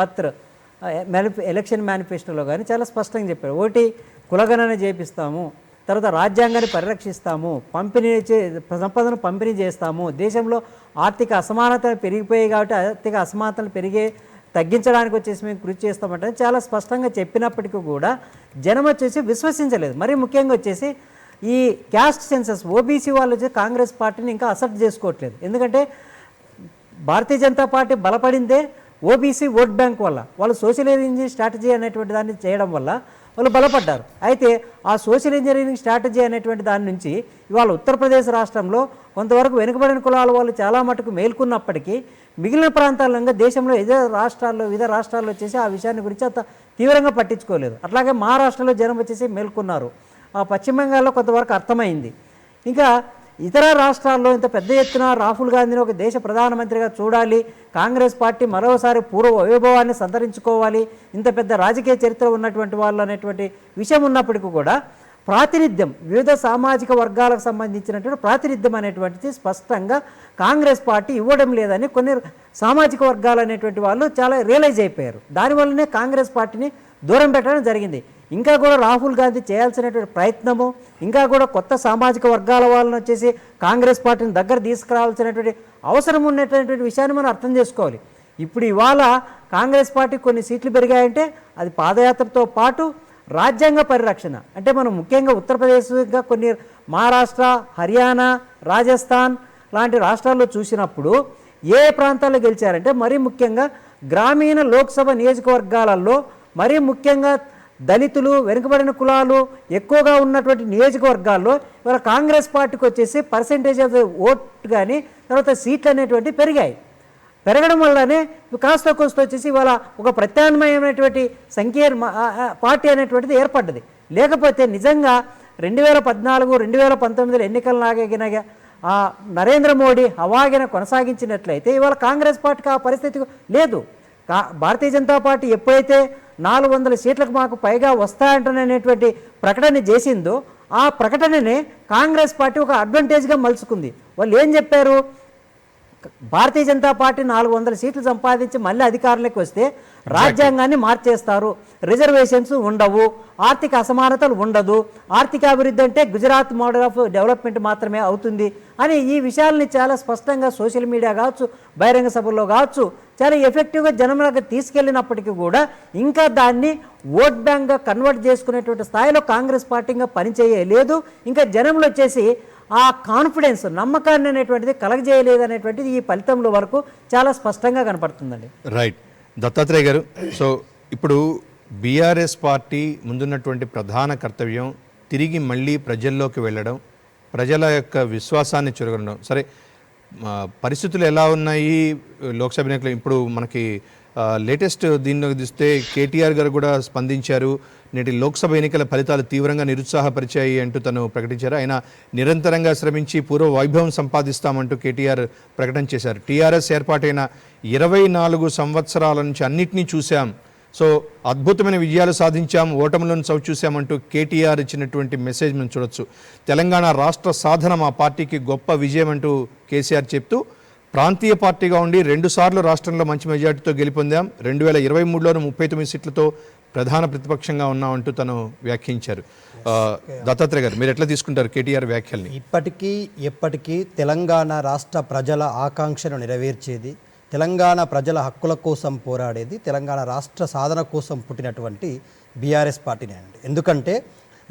పత్ర election మేనిఫెస్టోలో కానీ చాలా స్పష్టంగా చెప్పారు. ఒకటి కులగణన చేపిస్తాము తర్వాత రాజ్యాంగాన్ని పరిరక్షిస్తాము పంపిణీ చే సంపదను పంపిణీ చేస్తాము. దేశంలో ఆర్థిక అసమానతలు పెరిగిపోయాయి కాబట్టి ఆర్థిక అసమానతలు పెరిగే తగ్గించడానికి వచ్చేసి మేము కృషి చేస్తామంటే చాలా స్పష్టంగా చెప్పినప్పటికీ కూడా జనం వచ్చేసి విశ్వసించలేదు. మరి ముఖ్యంగా వచ్చేసి ఈ క్యాస్ట్ సెన్సస్ ఓబీసీ వాళ్ళు వచ్చి కాంగ్రెస్ పార్టీని ఇంకా అసెప్ట్ చేసుకోవట్లేదు. ఎందుకంటే భారతీయ జనతా పార్టీ బలపడిందే ఓబీసీ ఓట్ బ్యాంక్ వల్ల వాళ్ళు సోషల్ ఇంజనీరింగ్ స్ట్రాటజీ అనేటువంటి దాన్ని చేయడం వల్ల వాళ్ళు బలపడ్డారు. అయితే ఆ సోషల్ ఇంజనీరింగ్ స్ట్రాటజీ అనేటువంటి దాని నుంచి ఇవాళ ఉత్తరప్రదేశ్ రాష్ట్రంలో కొంతవరకు వెనుకబడిన కులాల వాళ్ళు చాలా మటుకు మేల్కొన్నప్పటికీ మిగిలిన ప్రాంతాలంగా దేశంలో ఇదే రాష్ట్రాల్లో వివిధ రాష్ట్రాల్లో వచ్చేసి ఆ విషయాన్ని గురించి అంత తీవ్రంగా పట్టించుకోలేదు. అట్లాగే మహారాష్ట్రలో జనం వచ్చేసి మేల్కొన్నారు. ఆ పశ్చిమ బెంగాల్లో కొంతవరకు అర్థమైంది. ఇంకా ఇతర రాష్ట్రాల్లో ఇంత పెద్ద ఎత్తున రాహుల్ గాంధీని ఒక దేశ ప్రధానమంత్రిగా చూడాలి కాంగ్రెస్ పార్టీ మరోసారి పూర్వ వైభవాన్ని సంతరించుకోవాలి ఇంత పెద్ద రాజకీయ చరిత్ర ఉన్నటువంటి వాళ్ళు అనేటువంటి విషయం ఉన్నప్పటికీ కూడా ప్రాతినిధ్యం వివిధ సామాజిక వర్గాలకు సంబంధించినటువంటి ప్రాతినిధ్యం అనేటువంటిది స్పష్టంగా కాంగ్రెస్ పార్టీ ఇవ్వడం లేదని కొన్ని సామాజిక వర్గాలు అనేటువంటి వాళ్ళు చాలా రియలైజ్ అయిపోయారు. దానివల్లనే కాంగ్రెస్ పార్టీని దూరం పెట్టడం జరిగింది. ఇంకా కూడా రాహుల్ గాంధీ చేయాల్సినటువంటి ప్రయత్నము ఇంకా కూడా కొత్త సామాజిక వర్గాల వాళ్ళని వచ్చేసి కాంగ్రెస్ పార్టీని దగ్గర తీసుకురావాల్సినటువంటి అవసరం ఉన్నటువంటి విషయాన్ని మనం అర్థం చేసుకోవాలి. ఇప్పుడు ఇవాళ కాంగ్రెస్ పార్టీ కొన్ని సీట్లు పెరిగాయంటే అది పాదయాత్రతో పాటు రాజ్యాంగ పరిరక్షణ. అంటే మనం ముఖ్యంగా ఉత్తరప్రదేశ్గా కొన్ని మహారాష్ట్ర హర్యానా రాజస్థాన్ లాంటి రాష్ట్రాల్లో చూసినప్పుడు ఏ ప్రాంతాల్లో గెలిచారంటే మరీ ముఖ్యంగా గ్రామీణ లోక్సభ నియోజకవర్గాలలో మరీ ముఖ్యంగా దళితులు వెనుకబడిన కులాలు ఎక్కువగా ఉన్నటువంటి నియోజకవర్గాల్లో ఇవాళ కాంగ్రెస్ పార్టీకి వచ్చేసి పర్సంటేజ్ ఆఫ్ ఓట్ కానీ తర్వాత సీట్లు అనేటువంటి పెరిగాయి. పెరగడం వల్లనే కాస్త కోస్త వచ్చేసి ఇవాళ ఒక ప్రత్యామ్నాయమైనటువంటి సంఖ్య పార్టీ అనేటువంటిది ఏర్పడ్డది. లేకపోతే నిజంగా రెండు వేల పద్నాలుగు రెండు వేల పంతొమ్మిదిలో ఎన్నికలు లాగిన నరేంద్ర మోడీ హవాగిన కొనసాగించినట్లయితే ఇవాళ కాంగ్రెస్ పార్టీకి ఆ పరిస్థితి లేదు. కా భారతీయ జనతా పార్టీ ఎప్పుడైతే నాలుగు వందల సీట్లకు మాకు పైగా వస్తాయంటనేటువంటి ప్రకటన చేసిందో ఆ ప్రకటననే కాంగ్రెస్ పార్టీ ఒక అడ్వాంటేజ్గా మలుచుకుంది. వాళ్ళు ఏం చెప్పారు? భారతీయ జనతా పార్టీ నాలుగు వందల సీట్లు సంపాదించి మళ్ళీ అధికారంలోకి వస్తే రాజ్యాంగాన్ని మార్చేస్తారు. రిజర్వేషన్స్ ఉండవు. ఆర్థిక అసమానతలు ఉండదు. ఆర్థిక అభివృద్ధి అంటే గుజరాత్ మోడల్ ఆఫ్ డెవలప్మెంట్ మాత్రమే అవుతుంది అని ఈ విషయాల్ని చాలా స్పష్టంగా సోషల్ మీడియా కావచ్చు బహిరంగ సభల్లో కావచ్చు చాలా ఎఫెక్టివ్గా జనంలోకి తీసుకెళ్ళినప్పటికీ కూడా ఇంకా దాన్ని ఓట్ బ్యాంక్గా కన్వర్ట్ చేసుకునేటువంటి స్థాయిలో కాంగ్రెస్ పార్టీ ఇంకా పనిచేయలేదు. ఇంకా జనంలో వచ్చేసి ఆ కాన్ఫిడెన్స్ నమ్మకాన్ని అనేటువంటిది కలగజేయలేదు అనేటువంటిది ఈ ఫలితంలో వరకు చాలా స్పష్టంగా కనపడుతుందండి. రైట్ దత్తాత్రేయ గారు సో ఇప్పుడు బీఆర్ఎస్ పార్టీ ముందున్నటువంటి ప్రధాన కర్తవ్యం తిరిగి మళ్ళీ ప్రజల్లోకి వెళ్ళడం ప్రజల యొక్క విశ్వాసాన్ని చురగడం. సరే పరిస్థితులు ఎలా ఉన్నాయి? లోక్సభ ఎన్నికలు ఇప్పుడు మనకి లేటెస్ట్ దీనిలోకి చూస్తే కేటీఆర్ గారు కూడా స్పందించారు. నేటి లోక్సభ ఎన్నికల ఫలితాలు తీవ్రంగా నిరుత్సాహపరిచాయి అంటూ తను ప్రకటించారు. ఆయన నిరంతరంగా శ్రమించి పూర్వ వైభవం సంపాదిస్తామంటూ కేటీఆర్ ప్రకటన చేశారు. టీఆర్ఎస్ ఏర్పాటైన ఇరవై నాలుగు సంవత్సరాల నుంచి అన్నిటినీ చూశాం. సో అద్భుతమైన విజయాలు సాధించాం. ఓటములను చవి చూశామంటూ కేటీఆర్ ఇచ్చినటువంటి మెసేజ్ మనం చూడొచ్చు. తెలంగాణ రాష్ట్ర సాధన మా పార్టీకి గొప్ప విజయం అంటూ కేసీఆర్ చెప్తూ ప్రాంతీయ పార్టీగా ఉండి రెండుసార్లు రాష్ట్రంలో మంచి మెజార్టీతో గెలుపొందాం. రెండు వేల ఇరవై మూడులోనూ ముప్పై తొమ్మిది సీట్లతో ప్రధాన ప్రతిపక్షంగా ఉన్నామంటూ తను వ్యాఖ్యించారు దత్తాత్రేయ గారు మీరు ఎట్లా తీసుకుంటారు కేటీఆర్ వ్యాఖ్యల్ని? ఇప్పటికీ ఎప్పటికీ తెలంగాణ రాష్ట్ర ప్రజల ఆకాంక్షను నెరవేర్చేది తెలంగాణ ప్రజల హక్కుల కోసం పోరాడేది తెలంగాణ రాష్ట్ర సాధన కోసం పుట్టినటువంటి బీఆర్ఎస్ పార్టీనే అండి. ఎందుకంటే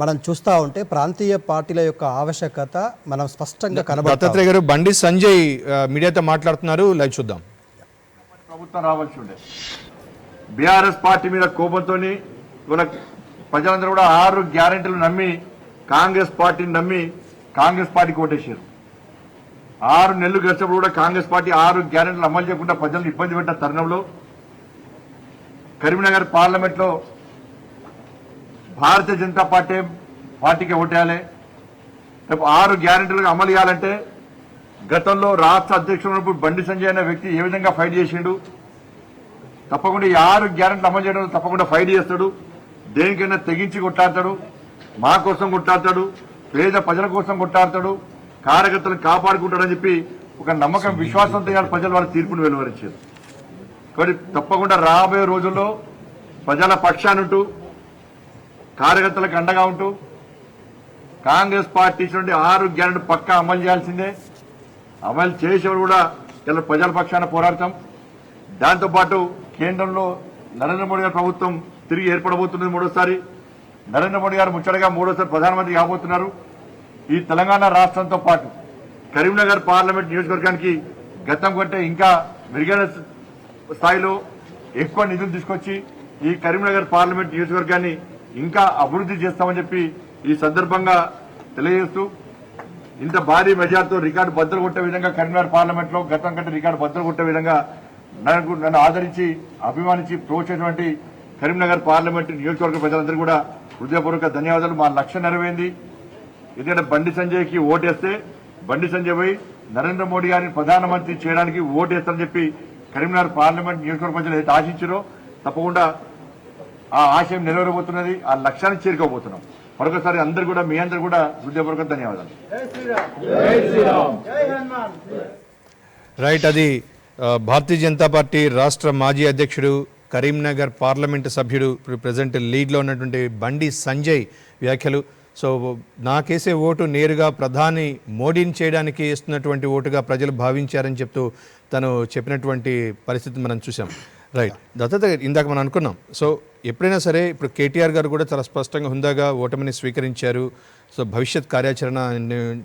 మనం చూస్తూ ఉంటే ప్రాంతీయ పార్టీల యొక్క ఆవశ్యకత మనం స్పష్టంగా కనబడతా దత్తాత్రేయ గారు బండి సంజయ్ మీడియాతో మాట్లాడుతున్నారు. లైవ్ చూద్దాం. ప్రభుత్వం రావాల్సి ఉండే. బీఆర్ఎస్ పార్టీ మీద కోపంతో ఇవాళ ప్రజలందరూ కూడా ఆరు గ్యారెంటీలు నమ్మి కాంగ్రెస్ పార్టీని నమ్మి కాంగ్రెస్ పార్టీకి ఓటేసారు ఆరు నెలలు గడిచినప్పుడు కూడా కాంగ్రెస్ పార్టీ ఆరు గ్యారెంటీలు అమలు చేయకుండా ప్రజలను ఇబ్బంది పెట్టిన తరుణంలో కరీంనగర్ పార్లమెంట్లో భారతీయ జనతా పార్టీ పార్టీకి ఓటేయాలి. రేపు ఆరు గ్యారెంటీలకు అమలు చేయాలంటే గతంలో రాష్ట్ర అధ్యక్షుడు ఉన్నప్పుడు బండి సంజయ్ అనే వ్యక్తి ఏ విధంగా ఫైట్ చేసిండు? తప్పకుండా ఈ ఆరు గ్యారెంటీలు అమలు చేయడం తప్పకుండా ఫైట్ చేస్తాడు. దేనికైనా తెగించి కొట్లాడతాడు. మా కోసం కొట్లాడతాడు. పేద ప్రజల కోసం కొట్లాడతాడు. కార్యకర్తలను కాపాడుకుంటాడని చెప్పి ఒక నమ్మకం విశ్వాసంతో ఇవాళ ప్రజలు వాళ్ళ తీర్పును వెలువరించారు. కాబట్టి తప్పకుండా రాబోయే రోజుల్లో ప్రజల పక్షానుంటూ కార్యకర్తలకు అండగా ఉంటూ కాంగ్రెస్ పార్టీ నుండి ఆరు గ్యారెంటీ పక్కా అమలు చేయాల్సిందే. అమలు చేసేవాడు కూడా ఇలా ప్రజల పక్షాన పోరాడతాం. దాంతోపాటు కేంద్రంలో నరేంద్ర మోడీ గారి ప్రభుత్వం తిరిగి ఏర్పడబోతున్నది మూడోసారి. నరేంద్ర మోడీ గారు ముచ్చటగా మూడోసారి ప్రధానమంత్రి కాబోతున్నారు. ఈ తెలంగాణ రాష్ట్రంతో పాటు కరీంనగర్ పార్లమెంట్ నియోజకవర్గానికి గతం కంటే ఇంకా మెరుగైన స్థాయిలో ఎక్కువ నిధులు తీసుకొచ్చి ఈ కరీంనగర్ పార్లమెంట్ నియోజకవర్గాన్ని ఇంకా అభివృద్ధి చేస్తామని చెప్పి ఈ సందర్భంగా తెలియజేస్తూ ఇంత భారీ మెజార్టీతో రికార్డు బద్దలు కొట్టే విధంగా కరీంనగర్ పార్లమెంట్లో గతం కంటే రికార్డు బద్దలు కొట్టే విధంగా నాకు నన్ను ఆదరించి అభిమానించి ప్రోత్సహించినటువంటి కరీంనగర్ పార్లమెంట్ నియోజకవర్గ ప్రజలందరూ కూడా హృదయపూర్వక ధన్యవాదాలు. మా లక్ష్యం నెరవేరింది. ఎందుకంటే బండి సంజయ్కి ఓటేస్తే బండి సంజయ్ పోయి నరేంద్ర మోడీ గారిని ప్రధానమంత్రి చేయడానికి ఓటేస్తారని చెప్పి కరీంనగర్ పార్లమెంట్ నియోజకవర్గ ప్రజలు ఏదైతే ఆశించారో తప్పకుండా ఆ ఆశయం నెరవేరబోతున్నది ఆ లక్ష్యాన్ని చేరుకోబోతున్నాం. మరొకసారి అందరు కూడా మీ అందరు కూడా హృదయపూర్వక ధన్యవాదాలు. రైట్ అది భారతీయ జనతా పార్టీ రాష్ట్ర మాజీ అధ్యక్షుడు కరీంనగర్ పార్లమెంటు సభ్యుడు ఇప్పుడు ప్రజెంట్ లీడ్లో ఉన్నటువంటి బండి సంజయ్ వ్యాఖ్యలు. సో నాకేసే ఓటు నేరుగా ప్రధాని మోడీని చేయడానికి ఇస్తున్నటువంటి ఓటుగా ప్రజలు భావించారని చెప్తూ తను చెప్పినటువంటి పరిస్థితి మనం చూసాం రైట్ దత్తత ఇందాక మనం అనుకున్నాం. సో ఎప్పుడైనా సరే ఇప్పుడు కేటీఆర్ గారు కూడా చాలా స్పష్టంగా హుందాగా ఓటమిని స్వీకరించారు. సో భవిష్యత్ కార్యాచరణ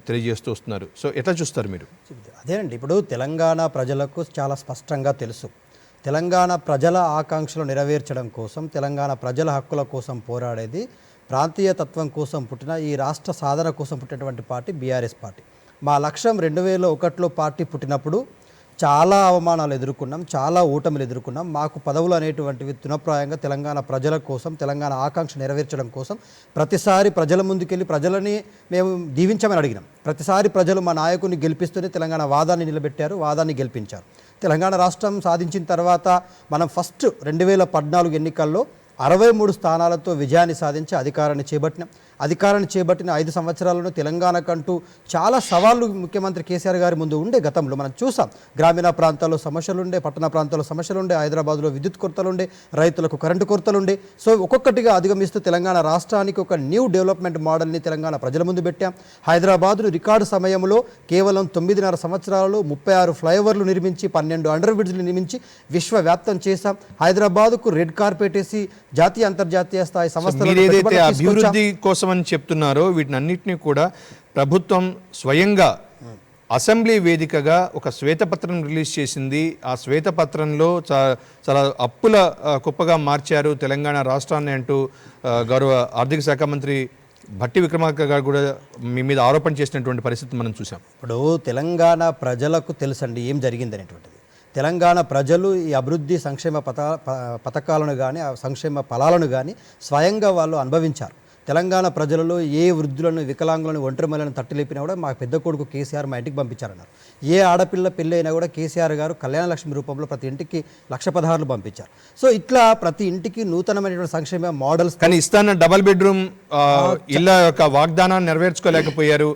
తెలియజేస్తూ వస్తున్నారు. సో ఎట్లా చూస్తారు మీరు? అదేనండి ఇప్పుడు తెలంగాణ ప్రజలకు చాలా స్పష్టంగా తెలుసు. తెలంగాణ ప్రజల ఆకాంక్షలు నెరవేర్చడం కోసం తెలంగాణ ప్రజల హక్కుల కోసం పోరాడేది ప్రాంతీయ తత్వం కోసం పుట్టిన ఈ రాష్ట్ర సాధన కోసం పుట్టినటువంటి పార్టీ బీఆర్ఎస్ పార్టీ. మా లక్ష్యం రెండు వేల ఒకటిలో పార్టీ పుట్టినప్పుడు చాలా అవమానాలు ఎదుర్కొన్నాం చాలా ఓటమిలు ఎదుర్కొన్నాం. మాకు పదవులు అనేటువంటివి తృణప్రాయంగా తెలంగాణ ప్రజల కోసం తెలంగాణ ఆకాంక్ష నెరవేర్చడం కోసం ప్రతిసారి ప్రజల ముందుకెళ్ళి ప్రజలని మేము దీవించమని అడిగినాం. ప్రతిసారి ప్రజలు మా నాయకుని గెలిపిస్తూనే తెలంగాణ వాదాన్ని నిలబెట్టారు వాదాన్ని గెలిపించారు. తెలంగాణ రాష్ట్రం సాధించిన తర్వాత మనం ఫస్ట్ రెండు వేల పద్నాలుగు ఎన్నికల్లో అరవై మూడు స్థానాలతో విజయాన్ని సాధించి అధికారాన్ని చేపట్టినాం. అధికారాన్ని చేపట్టిన ఐదు సంవత్సరాలను తెలంగాణకంటూ చాలా సవాళ్ళు ముఖ్యమంత్రి కేసీఆర్ గారి ముందు ఉండే గతంలో. మనం చూసాం గ్రామీణ ప్రాంతాల్లో సమస్యలు ఉండే పట్టణ ప్రాంతాల్లో సమస్యలు ఉండే హైదరాబాద్లో విద్యుత్ కొరతలు ఉండే రైతులకు కరెంటు కొరతలు ఉండే సో ఒక్కొక్కటిగా అధిగమిస్తూ తెలంగాణ రాష్ట్రానికి ఒక న్యూ డెవలప్మెంట్ మోడల్ని తెలంగాణ ప్రజల ముందు పెట్టాం. హైదరాబాద్ను రికార్డు సమయంలో కేవలం తొమ్మిదిన్నర సంవత్సరాలలో ముప్పై ఆరు ఫ్లైఓవర్లు నిర్మించి పన్నెండు అండర్ బ్రిడ్జ్లు నిర్మించి విశ్వవ్యాప్తం చేశాం. హైదరాబాద్కు రెడ్ కార్పెట్ వేసి జాతీయ అంతర్జాతీయ స్థాయి సంస్థలు అభివృద్ధి కోసం అని చెప్తున్నారో వీటిని అన్నింటినీ కూడా ప్రభుత్వం స్వయంగా అసెంబ్లీ వేదికగా ఒక శ్వేతపత్రం రిలీజ్ చేసింది. ఆ శ్వేతపత్రంలో చా చాలా అప్పుల కుప్పగా మార్చారు తెలంగాణ రాష్ట్రాన్ని అంటూ గౌరవ ఆర్థిక శాఖ మంత్రి భట్టి విక్రమార్క గారు కూడా మీ మీద ఆరోపణ చేసినటువంటి పరిస్థితి మనం చూసాం ఇప్పుడు తెలంగాణ ప్రజలకు తెలుసండి ఏం జరిగింది అనేటువంటిది. తెలంగాణ ప్రజలు ఈ అభివృద్ధి సంక్షేమ పథ పథకాలను కానీ ఆ సంక్షేమ ఫలాలను కానీ స్వయంగా వాళ్ళు అనుభవించారు. తెలంగాణ ప్రజలలో ఏ వృద్ధులను వికలాంగులను ఒంటరి మహిళలను తట్టిలేపినా కూడా మా పెద్ద కొడుకు కేసీఆర్ మా ఇంటికి పంపించారన్నారు. ఏ ఆడపిల్ల పెళ్ళి అయినా కూడా కేసీఆర్ గారు కళ్యాణ లక్ష్మి రూపంలో ప్రతి ఇంటికి లక్ష పదహారులు పంపించారు. సో ఇట్లా ప్రతి ఇంటికి నూతనమైనటువంటి సంక్షేమ మోడల్స్ కానీ ఇస్తాన్న డబల్ బెడ్రూమ్ ఇళ్ళ యొక్క వాగ్దానాన్ని నెరవేర్చుకోలేకపోయారు.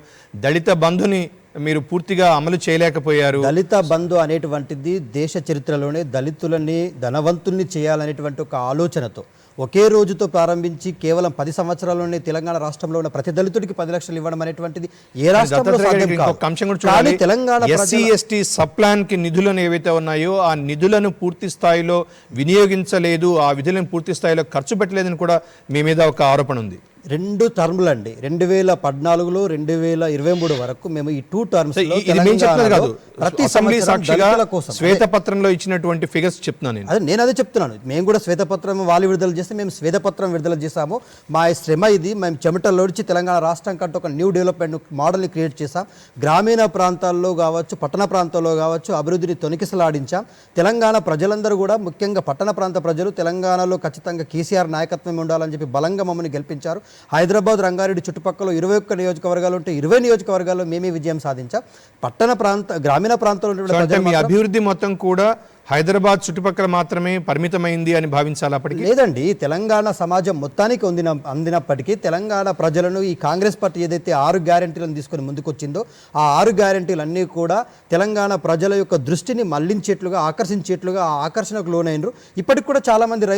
దళిత బంధుని మీరు పూర్తిగా అమలు చేయలేకపోయారు. దళిత బంధు అనేటువంటిది దేశ చరిత్రలోనే దళితులని ధనవంతుల్ని చేయాలనేటువంటి ఒక ఆలోచనతో. ఒకే రోజుతో ప్రారంభించి కేవలం పది సంవత్సరాల్లోనే తెలంగాణ రాష్ట్రంలో ఉన్న ప్రతి దళితుడికి పది లక్షలు ఇవ్వడం అనేటువంటిది ఏ రాష్ట్రంలో తెలంగాణ ఎస్సీ ఎస్టీ సప్లాన్కి నిధులను ఏవైతే ఉన్నాయో ఆ నిధులను పూర్తి స్థాయిలో వినియోగించలేదు ఆ విధులను పూర్తి స్థాయిలో ఖర్చు పెట్టలేదని కూడా మీ మీద ఒక ఆరోపణ ఉంది. రెండు టర్మ్లు అండి రెండు వేల పద్నాలుగులో రెండు వేల ఇరవై మూడు వరకు మేము ఈ టూ టర్మ్స్ కాదు. ప్రతి కోసం శ్వేతపత్రంలో ఇచ్చినటువంటి ఫిగర్స్ చెప్తున్నాను నేను. అదే నేను అదే చెప్తున్నాను. మేము కూడా శ్వేతపత్రం వాళ్ళు విడుదల చేస్తే మేము శ్వేతపత్రం విడుదల చేశాము. మా శ్రమ ఇది. మేము చెమటలోడిచి తెలంగాణ రాష్ట్రం కంటే ఒక న్యూ డెవలప్మెంట్ మోడల్ని క్రియేట్ చేశాం. గ్రామీణ ప్రాంతాల్లో కావచ్చు పట్టణ ప్రాంతాల్లో కావచ్చు అభివృద్ధిని తొనికిసలాడించాం తెలంగాణ ప్రజలందరూ కూడా ముఖ్యంగా పట్టణ ప్రాంత ప్రజలు తెలంగాణలో ఖచ్చితంగా కేసీఆర్ నాయకత్వం ఉండాలని చెప్పి బలంగా మమ్మల్ని గెలిపించారు. హైదరాబాద్ రంగారెడ్డి చుట్టుపక్కల ఇరవై ఒక్క నియోజకవర్గాలు ఉంటే ఇరవై నియోజకవర్గాల్లో మేమే విజయం సాధించాం. పట్టణ ప్రాంత గ్రామీణ మీ మాత్రం అభివృద్ధి మొత్తం కూడా హైదరాబాద్ చుట్టుపక్కల మాత్రమే పరిమితమైంది అని భావించాలి అప్పటికి? లేదండి తెలంగాణ సమాజం మొత్తానికి అందిన అందినప్పటికీ తెలంగాణ ప్రజలను ఈ కాంగ్రెస్ పార్టీ ఏదైతే ఆరు గ్యారెంటీలను తీసుకొని ముందుకొచ్చిందో ఆ ఆరు గ్యారెంటీలు అన్నీ కూడా తెలంగాణ ప్రజల యొక్క దృష్టిని మళ్ళించేట్లుగా ఆకర్షించేట్లుగా ఆ ఆకర్షణకు లోనైనరు. ఇప్పటికి కూడా చాలా మంది రైతులు